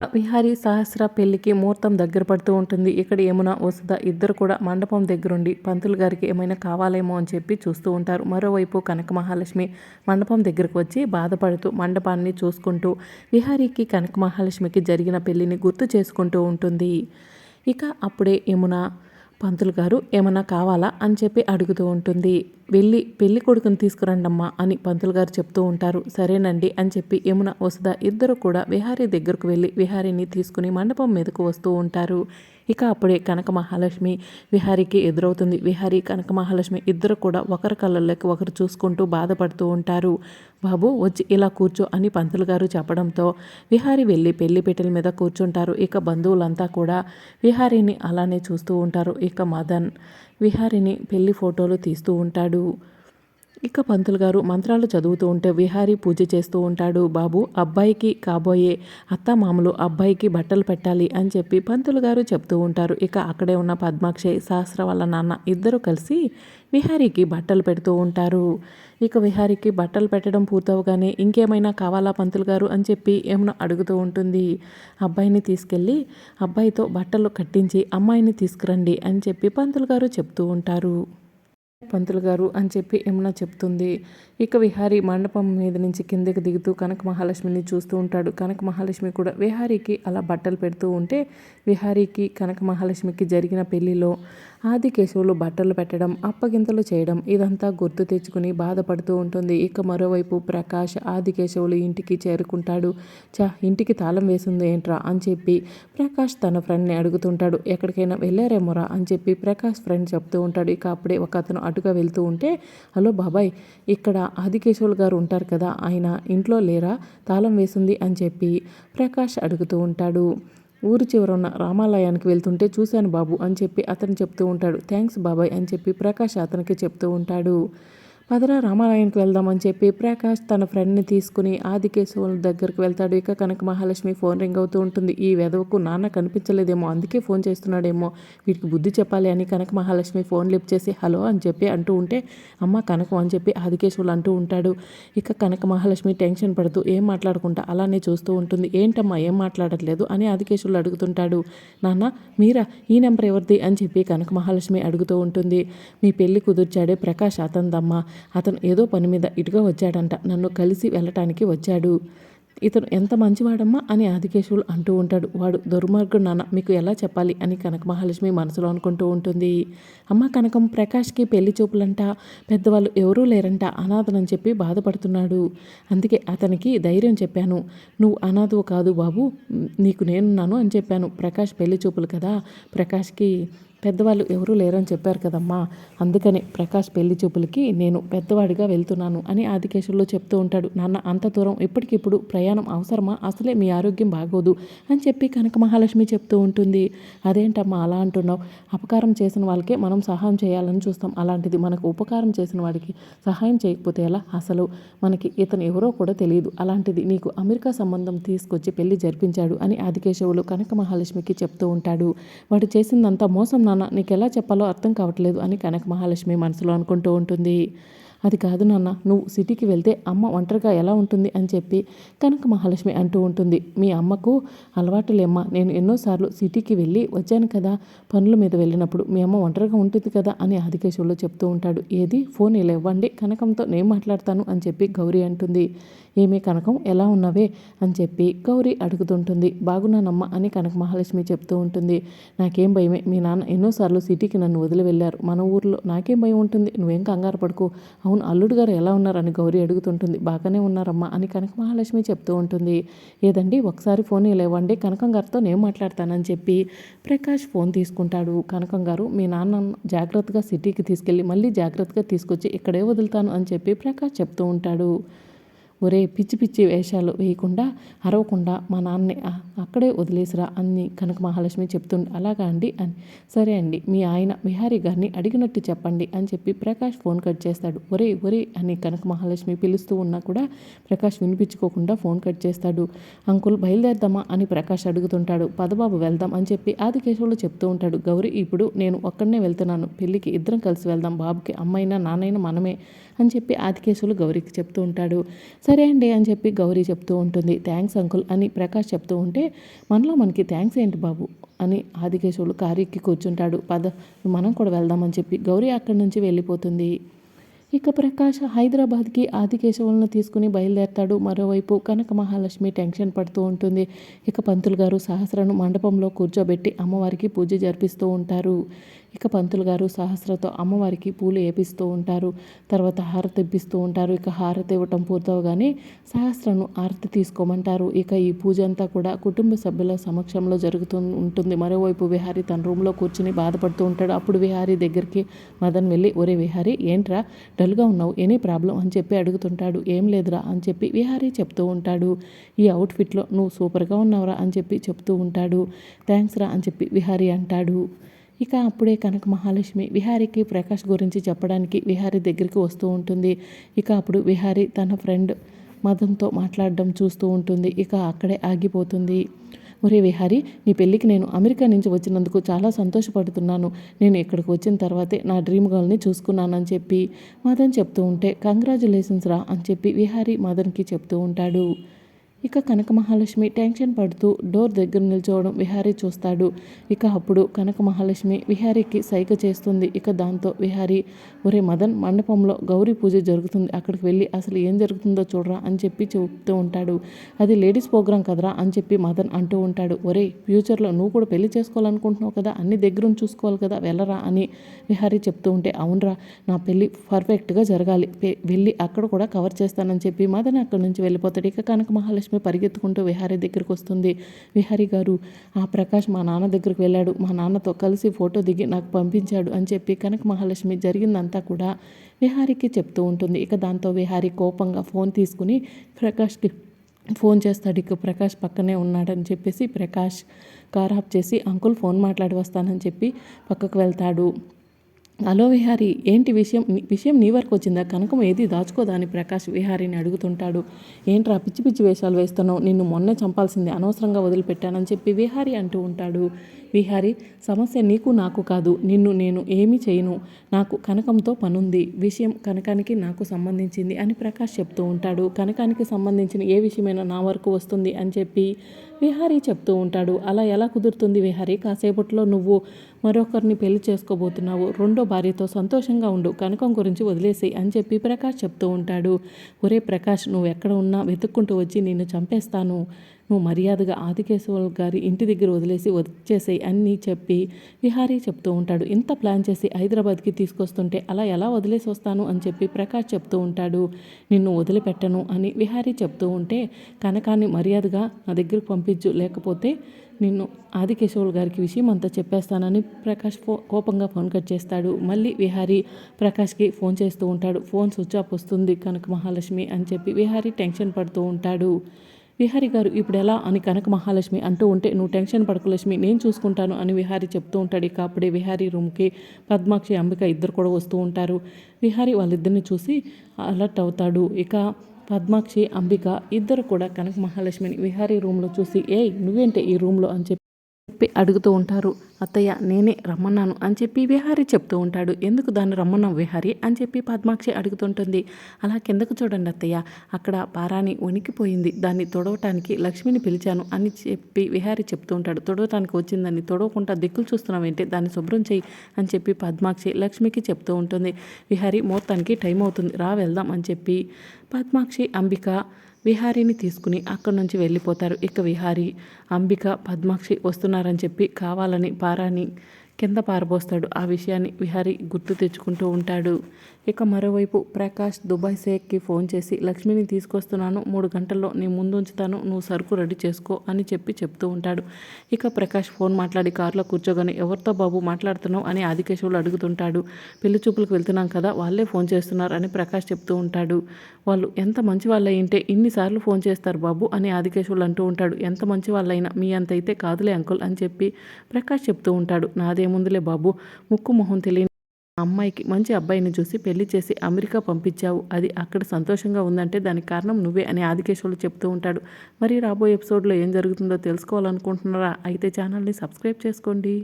విహారి సహస్ర పెళ్ళికి ముహూర్తం దగ్గర పడుతూ ఉంటుంది. ఇక్కడ యమున వసుధ ఇద్దరు కూడా మండపం దగ్గరుండి పంతులు గారికి ఏమైనా కావాలేమో అని చెప్పి చూస్తూ ఉంటారు. మరోవైపు కనక మహాలక్ష్మి మండపం దగ్గరకు వచ్చి బాధపడుతూ మండపాన్ని చూసుకుంటూ విహారీకి కనక మహాలక్ష్మికి జరిగిన పెళ్ళిని గుర్తు చేసుకుంటూ ఉంటుంది. ఇక అప్పుడే యమున పంతులు గారు ఏమన్నా కావాలా? అని చెప్పి అడుగుతూ ఉంటుంది. వెళ్ళి పెళ్ళి కొడుకుని తీసుకురండమ్మా అని పంతులు గారు చెప్తూ ఉంటారు. సరేనండి అని చెప్పి యమున వసుధ ఇద్దరు కూడా విహారీ దగ్గరకు వెళ్ళి విహారీని తీసుకుని మండపం మీదకు వస్తూ ఉంటారు. ఇక అప్పుడే కనక మహాలక్ష్మి విహారీకి ఎదురవుతుంది. విహారీ కనక మహాలక్ష్మి ఇద్దరు కూడా ఒకరి కళ్ళల్లోకి ఒకరు చూసుకుంటూ బాధపడుతూ ఉంటారు. బాబు వచ్చి ఇలా కూర్చో అని పంతులు గారు చెప్పడంతో విహారి వెళ్ళి పెళ్ళి పెట్టెల మీద కూర్చుంటారు. ఇక బంధువులంతా కూడా విహారీని అలానే చూస్తూ ఉంటారు. ఇక మదన్ విహారిని పెళ్ళి ఫోటోలు తీస్తూ ఉంటాడు. ఇక పంతులు గారు మంత్రాలు చదువుతూ ఉంటే విహారీ పూజ చేస్తూ ఉంటాడు. బాబు అబ్బాయికి కాబోయే అత్తమామలు అబ్బాయికి బట్టలు పెట్టాలి అని చెప్పి పంతులు గారు చెప్తూ ఉంటారు. ఇక అక్కడే ఉన్న పద్మాక్షయ్ సహస్ర వాళ్ళ నాన్న ఇద్దరు కలిసి విహారీకి బట్టలు పెడుతూ ఉంటారు. ఇక విహారీకి బట్టలు పెట్టడం పూర్తవగానే ఇంకేమైనా కావాలా పంతులు గారు అని చెప్పి ఏమైనా అడుగుతూ ఉంటుంది. అబ్బాయిని తీసుకెళ్ళి అబ్బాయితో బట్టలు కట్టించి అమ్మాయిని తీసుకురండి అని చెప్పి పంతులు గారు చెప్తూ ఉంటారు. పంతులు గారు అని చెప్పి యమున చెప్తుంది. ఇక విహారీ మండపం మీద నుంచి కిందకి దిగుతూ కనక మహాలక్ష్మిని చూస్తూ ఉంటాడు. కనక మహాలక్ష్మి కూడా విహారీకి అలా బట్టలు పెడుతూ ఉంటే విహారీకి కనక మహాలక్ష్మికి జరిగిన పెళ్ళిలో ఆదికేశవులు బట్టలు పెట్టడం అప్పగింతలు చేయడం ఇదంతా గుర్తు తెచ్చుకుని బాధపడుతూ ఉంటుంది. ఇక మరోవైపు ప్రకాష్ ఆదికేశవులు ఇంటికి చేరుకుంటాడు. చా ఇంటికి తాళం వేసింది ఏంట్రా అని చెప్పి ప్రకాష్ తన ఫ్రెండ్ని అడుగుతుంటాడు. ఎక్కడికైనా వెళ్ళారేమోరా అని చెప్పి ప్రకాష్ ఫ్రెండ్ చెప్తూ ఉంటాడు. ఇక అప్పుడే ఒక అతను అటుగా వెళ్తూ ఉంటే హలో బాబాయ్ ఇక్కడ ఆదికేశవులు గారు ఉంటారు కదా ఆయన ఇంట్లో లేరా? తాళం వేసింది అని చెప్పి ప్రకాష్ అడుగుతూ ఉంటాడు. ఊరి చివర ఉన్న రామాలయానికి వెళ్తుంటే చూశాను బాబు అని చెప్పి అతను చెప్తూ ఉంటాడు. థ్యాంక్స్ బాబాయ్ అని చెప్పి ప్రకాష్ అతనికి చెప్తూ ఉంటాడు. పదరా రామాలయానికి వెళ్దామని చెప్పి ప్రకాష్ తన ఫ్రెండ్ని తీసుకుని ఆదికేశవుల దగ్గరికి వెళ్తాడు. ఇక కనక మహాలక్ష్మి ఫోన్ రింగ్ అవుతూ ఉంటుంది. ఈ వెధవకు నాన్న కనిపించలేదేమో అందుకే ఫోన్ చేస్తున్నాడేమో వీటికి బుద్ధి చెప్పాలి అని కనక మహాలక్ష్మి ఫోన్ లిఫ్ట్ చేసి హలో అని చెప్పి అంటూ ఉంటే అమ్మ కనకం అని చెప్పి ఆదికేశవులు అంటూ ఉంటాడు. ఇక కనక మహాలక్ష్మి టెన్షన్ పడుతూ ఏం మాట్లాడుకుంటా అలానే చూస్తూ ఉంటుంది. ఏంటమ్మా ఏం మాట్లాడట్లేదు అని ఆదికేశవులు అడుగుతుంటాడు. నాన్న మీరా ఈ నెంబర్ ఎవరిది అని చెప్పి కనక మహాలక్ష్మి అడుగుతూ ఉంటుంది. మీ పెళ్ళి కుదుర్చాడే ప్రకాష్ అతందమ్మా అతను ఏదో పని మీద ఇటుగా వచ్చాడంట. నన్ను కలిసి వెళ్ళటానికి వచ్చాడు. ఇతను ఎంత మంచివాడమ్మా అని ఆదికేశవులు అంటూ ఉంటాడు. వాడు దుర్మార్గుడు నాన్న మీకు ఎలా చెప్పాలి అని కనక మహాలక్ష్మి మనసులో అనుకుంటూ ఉంటుంది. అమ్మ కనకం ప్రకాష్కి పెళ్ళి చూపులంట. పెద్దవాళ్ళు ఎవరూ లేరంట. అనాథనని చెప్పి బాధపడుతున్నాడు. అందుకే అతనికి ధైర్యం చెప్పాను. నువ్వు అనాథవు కాదు బాబు. నీకు నేనున్నాను అని చెప్పాను. ప్రకాష్ పెళ్ళి చూపులు కదా. ప్రకాష్కి పెద్దవాళ్ళు ఎవరూ లేరని చెప్పారు కదమ్మా. అందుకని ప్రకాష్ పెళ్ళి చూపులకి నేను పెద్దవాడిగా వెళ్తున్నాను అని ఆదికేశంలో చెప్తూ ఉంటాడు. నాన్న అంత దూరం ఇప్పటికిప్పుడు ప్రయాణం అవసరమా? అసలే మీ ఆరోగ్యం బాగోదు అని చెప్పి కనక మహాలక్ష్మి చెప్తూ ఉంటుంది. అదేంటమ్మా అలా అంటున్నావు? అపకారం చేసిన వాళ్ళకే మనం సహాయం చేయాలని చూస్తాం. అలాంటిది మనకు ఉపకారం చేసిన వాడికి సహాయం చేయకపోతే ఎలా? అసలు మనకి ఇతను ఎవరో కూడా తెలియదు. అలాంటిది నీకు అమెరికా సంబంధం తీసుకొచ్చి పెళ్ళి జరిపించాడు అని ఆదికేశవులు కనక మహాలక్ష్మికి చెప్తూ ఉంటాడు. వాడు చేసిందంతా మోసం నాన్న. నీకు ఎలా చెప్పాలో అర్థం కావట్లేదు అని కనక మహాలక్ష్మి మనసులో అనుకుంటూ ఉంటుంది. అది కాదు నాన్న నువ్వు సిటీకి వెళ్తే అమ్మ ఒంటరిగా ఎలా ఉంటుంది అని చెప్పి కనక మహాలక్ష్మి అంటూ ఉంటుంది. మీ అమ్మకు అలవాటు లేమ్మా నేను ఎన్నోసార్లు సిటీకి వెళ్ళి వచ్చాను కదా పనుల మీద వెళ్ళినప్పుడు మీ అమ్మ ఒంటరిగా ఉంటుంది కదా అని ఆదికేశవులో చెప్తూ ఉంటాడు. ఏది? ఫోన్ ఇలా ఇవ్వండి కనకంతో నేను మాట్లాడతాను అని చెప్పి గౌరీ అంటుంది. ఏమి కనకం? ఎలా ఉన్నవే? అని చెప్పి గౌరీ అడుగుతుంటుంది. బాగున్నానమ్మ అని కనక మహాలక్ష్మి చెప్తూ ఉంటుంది. నాకేం భయమే. మీ నాన్న ఎన్నోసార్లు సిటీకి నన్ను వదిలి వెళ్ళారు. మన ఊర్లో నాకేం భయం ఉంటుంది? నువ్వేం కంగారు పడుకో. అవును అల్లుడు గారు ఎలా ఉన్నారని గౌరీ అడుగుతుంటుంది. బాగానే ఉన్నారమ్మా అని కనక మహాలక్ష్మి చెప్తూ ఉంటుంది. ఏదండి? ఒకసారి ఫోన్ లేవండి. కనకం గారితో నేను మాట్లాడతానని చెప్పి ప్రకాష్ ఫోన్ తీసుకుంటాడు. కనకం గారు మీ నాన్న జాగ్రత్తగా సిటీకి తీసుకెళ్ళి మళ్ళీ జాగ్రత్తగా తీసుకొచ్చి ఇక్కడే వదులుతాను అని చెప్పి ప్రకాష్ చెప్తూ ఉంటాడు. ఒరే పిచ్చి పిచ్చి వేషాలు వేయకుండా అరవకుండా మా నాన్నని అక్కడే వదిలేసిరా అని కనక మహాలక్ష్మి చెప్తుండే. అలాగా అండి? అని. సరే అండి మీ ఆయన విహారీ గారిని అడిగినట్టు చెప్పండి అని చెప్పి ప్రకాష్ ఫోన్ కట్ చేస్తాడు. ఒరే ఒరే అని కనక మహాలక్ష్మి పిలుస్తూ ఉన్నా కూడా ప్రకాష్ వినిపించుకోకుండా ఫోన్ కట్ చేస్తాడు. అంకుల్ బయలుదేరదామా అని ప్రకాష్ అడుగుతుంటాడు. పదబాబు వెళ్దాం అని చెప్పి ఆదికేశవులు చెప్తూ ఉంటాడు. గౌరీ ఇప్పుడు నేను ఒక్కడనే వెళ్తున్నాను. పెళ్ళికి ఇద్దరం కలిసి వెళ్దాం. బాబుకి అమ్మైనా నాన్నైనా మనమే. అని చెప్పి ఆదికేశవులు గౌరీకి చెప్తూ ఉంటాడు. సరే అండి అని చెప్పి గౌరీ చెప్తూ ఉంటుంది. థ్యాంక్స్ అంకుల్ అని ప్రకాష్ చెప్తూ ఉంటే మనలో మనకి థ్యాంక్స్ ఏంటి బాబు? అని ఆదికేశవులు కారు ఎక్కి కూర్చుంటాడు. పద మనం కూడా వెళ్దామని చెప్పి గౌరీ అక్కడి నుంచి వెళ్ళిపోతుంది. ఇక ప్రకాష్ హైదరాబాద్కి ఆదికేశవులను తీసుకుని బయలుదేరతాడు. మరోవైపు కనక మహాలక్ష్మి టెన్షన్ పడుతూ ఉంటుంది. ఇక పంతులు గారు సహస్రను మండపంలో కూర్చోబెట్టి అమ్మవారికి పూజ జరిపిస్తూ ఉంటారు. ఇక పంతులు గారు సహస్రతో అమ్మవారికి పూలు వేపిస్తూ ఉంటారు. తర్వాత హారతి ఇప్పిస్తూ ఉంటారు. ఇక హారతి ఇవ్వటం పూర్తవగానే సహస్రను హారతి తీసుకోమంటారు. ఇక ఈ పూజ అంతా కూడా కుటుంబ సభ్యుల సమక్షంలో జరుగుతూ ఉంటుంది. మరోవైపు విహారి తన రూమ్లో కూర్చుని బాధపడుతూ ఉంటాడు. అప్పుడు విహారి దగ్గరికి మదన్ వెళ్ళి ఒరే విహారి ఏంట్రా? డల్గా ఉన్నావు. Any problem? అని చెప్పి అడుగుతుంటాడు. ఏం లేదురా అని చెప్పి విహారీ చెప్తూ ఉంటాడు. ఈ అవుట్ఫిట్లో నువ్వు సూపర్గా ఉన్నావురా అని చెప్పి చెప్తూ ఉంటాడు. థ్యాంక్స్ రా అని చెప్పి విహారీ అంటాడు. ఇక అప్పుడే కనక మహాలక్ష్మి విహారీకి ప్రకాష్ గురించి చెప్పడానికి విహారీ దగ్గరికి వస్తూ ఉంటుంది. ఇక అప్పుడు విహారీ తన ఫ్రెండ్ మదన్తో మాట్లాడడం చూస్తూ ఉంటుంది. ఇక అక్కడే ఆగిపోతుంది. ఒరే విహారీ నీ పెళ్ళికి నేను అమెరికా నుంచి వచ్చినందుకు చాలా సంతోషపడుతున్నాను. నేను ఇక్కడికి వచ్చిన తర్వాతే నా డ్రీమ్ గర్ల్ని చూసుకున్నానని చెప్పి మదన్ చెప్తూ ఉంటే కంగ్రాచులేషన్స్ రా అని చెప్పి విహారీ మదన్కి చెప్తూ ఉంటాడు. ఇక కనక మహాలక్ష్మి టెన్షన్ పడుతూ డోర్ దగ్గర నిల్చోవడం విహారీ చూస్తాడు. ఇక అప్పుడు కనక మహాలక్ష్మి విహారీకి సైగ చేస్తుంది. ఇక దాంతో విహారీ ఒరే మదన్ మండపంలో గౌరీ పూజ జరుగుతుంది. అక్కడికి వెళ్ళి అసలు ఏం జరుగుతుందో చూడరా అని చెప్పి చెప్తూ ఉంటాడు. అది లేడీస్ ప్రోగ్రాం కదరా అని చెప్పి మదన్ అంటూ ఉంటాడు. ఒరే ఫ్యూచర్లో నువ్వు కూడా పెళ్ళి చేసుకోవాలనుకుంటున్నావు కదా అన్ని దగ్గరుండి చూసుకోవాలి కదా వెళ్ళరా అని విహారీ చెప్తూ ఉంటే అవునరా నా పెళ్ళి పర్ఫెక్ట్గా జరగాలి. వెళ్ళి అక్కడ కూడా కవర్ చేస్తానని చెప్పి మదన్ అక్కడి నుంచి వెళ్ళిపోతాడు. ఇక కనక మహాలక్ష్మి పరిగెత్తుకుంటూ విహారీ దగ్గరికి వస్తుంది. విహారీ గారు ఆ ప్రకాష్ మా నాన్న దగ్గరికి వెళ్ళాడు. మా నాన్నతో కలిసి ఫోటో దిగి నాకు పంపించాడు అని చెప్పి కనక మహాలక్ష్మి జరిగిందంతా కూడా విహారీకి చెప్తూ ఉంటుంది. ఇక దాంతో విహారీ కోపంగా ఫోన్ తీసుకుని ప్రకాష్కి ఫోన్ చేస్తాడు. ఇక ప్రకాష్ పక్కనే ఉన్నాడని చెప్పేసి ప్రకాష్ కార్ ఆఫ్ చేసి అంకుల్ ఫోన్ మాట్లాడి వస్తానని చెప్పి పక్కకు వెళ్తాడు. హలో విహారీ ఏంటి విషయం? విషయం నీ వరకు వచ్చిందా? కనకం ఏది దాచుకోదా అని ప్రకాష్ విహారీని అడుగుతుంటాడు. ఏంట్రా పిచ్చి పిచ్చి వేషాలు వేస్తున్నావు? నిన్ను మొన్నే చంపాల్సిందే అనవసరంగా వదిలిపెట్టానని చెప్పి విహారీ అంటూ ఉంటాడు. విహారి సమస్య నీకు నాకు కాదు. నిన్ను నేను ఏమీ చేయను? నాకు కనకంతో పనుంది. విషయం కనకానికి నాకు సంబంధించింది అని ప్రకాష్ చెప్తూ ఉంటాడు. కనకానికి సంబంధించిన ఏ విషయమైనా నా వరకు వస్తుంది అని చెప్పి విహారీ చెప్తూ ఉంటాడు. అలా ఎలా కుదురుతుంది విహారీ? కాసేపట్లో నువ్వు మరొకరిని పెళ్ళి చేసుకోబోతున్నావు. రెండో భార్యతో సంతోషంగా ఉండు. కనకం గురించి వదిలేసి అని చెప్పి ప్రకాష్ చెప్తూ ఉంటాడు. ఒరే ప్రకాష్ నువ్వు ఎక్కడ ఉన్నా వెతుక్కుంటూ వచ్చి నిన్ను చంపేస్తాను. నువ్వు మర్యాదగా ఆదికేశవుల గారి ఇంటి దగ్గర వదిలేసి వచ్చేసేయి అన్నీ చెప్పి విహారీ చెప్తూ ఉంటాడు. ఇంత ప్లాన్ చేసి హైదరాబాద్కి తీసుకొస్తుంటే అలా ఎలా వదిలేసి వస్తాను అని చెప్పి ప్రకాష్ చెప్తూ ఉంటాడు. నిన్ను వదిలిపెట్టను అని విహారీ చెప్తూ ఉంటే కనకాన్ని మర్యాదగా నా దగ్గరకు పంపించు లేకపోతే నిన్ను ఆదికేశవులు గారికి విషయం అంతా చెప్పేస్తానని ప్రకాష్ ఫో కోపంగా ఫోన్ కట్ చేస్తాడు. మళ్ళీ విహారీ ప్రకాష్కి ఫోన్ చేస్తూ ఉంటాడు. ఫోన్ స్విచ్ ఆఫ్ వస్తుంది కనక మహాలక్ష్మి అని చెప్పి విహారీ టెన్షన్ పడుతూ ఉంటాడు. విహారి గారు ఇప్పుడు ఎలా అని కనక మహాలక్ష్మి అంటూ ఉంటే నువ్వు టెన్షన్ పడకు లక్ష్మి నేను చూసుకుంటాను అని విహారి చెప్తూ ఉంటాడు. ఇక అప్పుడే విహారీ రూమ్కి పద్మాక్షి అంబిక ఇద్దరు కూడా వస్తూ ఉంటారు. విహారి వాళ్ళిద్దరిని చూసి అలర్ట్ అవుతాడు. ఇక పద్మాక్షి అంబిక ఇద్దరు కూడా కనక మహాలక్ష్మిని విహారీ రూమ్లో చూసి ఏయ్ నువ్వేంటే ఈ రూమ్లో? అని చెప్పి చెప్పి అడుగుతూ ఉంటారు. అత్తయ్య నేనే రమ్మన్నాను అని చెప్పి విహారి చెప్తూ ఉంటాడు. ఎందుకు దాన్ని రమ్మన్నాం విహారి అని చెప్పి పద్మాక్షి అడుగుతుంటుంది. అలా కిందకు చూడండి అత్తయ్య అక్కడ పారాని వణికిపోయింది. దాన్ని తొడవటానికి లక్ష్మిని పిలిచాను అని చెప్పి విహారి చెప్తూ ఉంటాడు. తొడవటానికి వచ్చిందని తొడవకుండా దిక్కులు చూస్తున్నావేంటి? దాన్ని శుభ్రం చేయి అని చెప్పి పద్మాక్షి లక్ష్మికి చెప్తూ ఉంటుంది. విహారి మొత్తానికి టైం అవుతుంది. రా వెళ్దాం అని చెప్పి పద్మాక్షి అంబిక విహారీని తీసుకుని అక్కడి నుంచి వెళ్ళిపోతారు. ఇక విహారీ అంబిక పద్మాక్షి వస్తున్నారని చెప్పి కావాలని పారాని కింద పారబోస్తాడు. ఆ విషయాన్ని విహారి గుర్తు తెచ్చుకుంటూ ఉంటాడు. ఇక మరోవైపు ప్రకాష్ దుబాయ్ షేక్కి ఫోన్ చేసి లక్ష్మిని తీసుకొస్తున్నాను మూడు గంటల్లో నీ ముందు ఉంచుతాను నువ్వు సరుకు రెడీ చేసుకో అని చెప్పి చెప్తూ ఉంటాడు. ఇక ప్రకాష్ ఫోన్ మాట్లాడి కారులో కూర్చోగానే ఎవరితో బాబు మాట్లాడుతున్నావు? అని ఆదికేశవులు అడుగుతుంటాడు. పెళ్ళి చూపులకు వెళ్తున్నాం కదా వాళ్ళే ఫోన్ చేస్తున్నారు అని ప్రకాష్ చెప్తూ ఉంటాడు. వాళ్ళు ఎంత మంచి వాళ్ళయింటే ఇన్నిసార్లు ఫోన్ చేస్తారు బాబు అని ఆదికేశవులు అంటూ ఉంటాడు. ఎంత మంచి వాళ్ళైనా మీ అంత అయితే కాదులే అంకుల్ అని చెప్పి ప్రకాష్ చెప్తూ ఉంటాడు. నాదే ఏముందిలే బాబు? ముక్కు మొహం తెలియని అమ్మాయికి మంచి అబ్బాయిని చూసి పెళ్ళి చేసి అమెరికా పంపించావు. అది అక్కడ సంతోషంగా ఉందంటే దానికి కారణం నువ్వే అని ఆదికేశ్వరులు చెప్తూ ఉంటాడు. మరి రాబోయే ఎపిసోడ్లో ఏం జరుగుతుందో తెలుసుకోవాలనుకుంటున్నారా? అయితే ఛానల్ని సబ్స్క్రైబ్ చేసుకోండి.